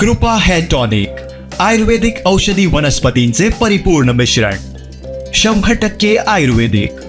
कृपा hair tonic आयुर्वेदिक औषधी वनस्पतींचे परिपूर्ण मिश्रण शंभर टक्के आयुर्वेदिक.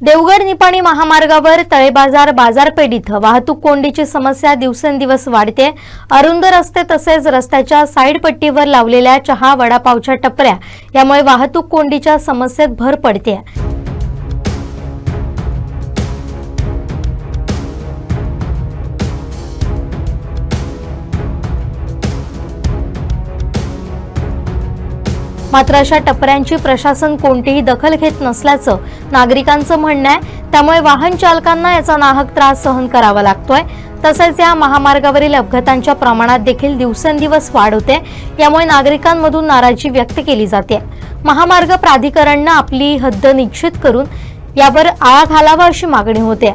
देवगड निपाणी महामार्गावर तळेबाजार बाजारपेठ इथं वाहतूक कोंडीची समस्या दिवसेंदिवस वाढते. अरुंद रस्ते तसेच रस्त्याच्या साईड पट्टीवर लावलेल्या चहा वडापावच्या टपऱ्या यामुळे वाहतूक कोंडीच्या समस्येत भर पडते. मात्र अशा टपऱ्यांची प्रशासन कोणतीही दखल घेत नसल्याचं नागरिकांचं म्हणणं आहे. त्यामुळे वाहन चालकांना याचा नाहक त्रास सहन करावा लागतोय. तसेच या महामार्गावरील अपघातांच्या प्रमाणात देखील दिवसेंदिवस वाढ होते. यामुळे नागरिकांमधून नाराजी व्यक्त केली जाते. महामार्ग प्राधिकरणनं आपली हद्द निश्चित करून यावर आळा घालावा अशी मागणी होते.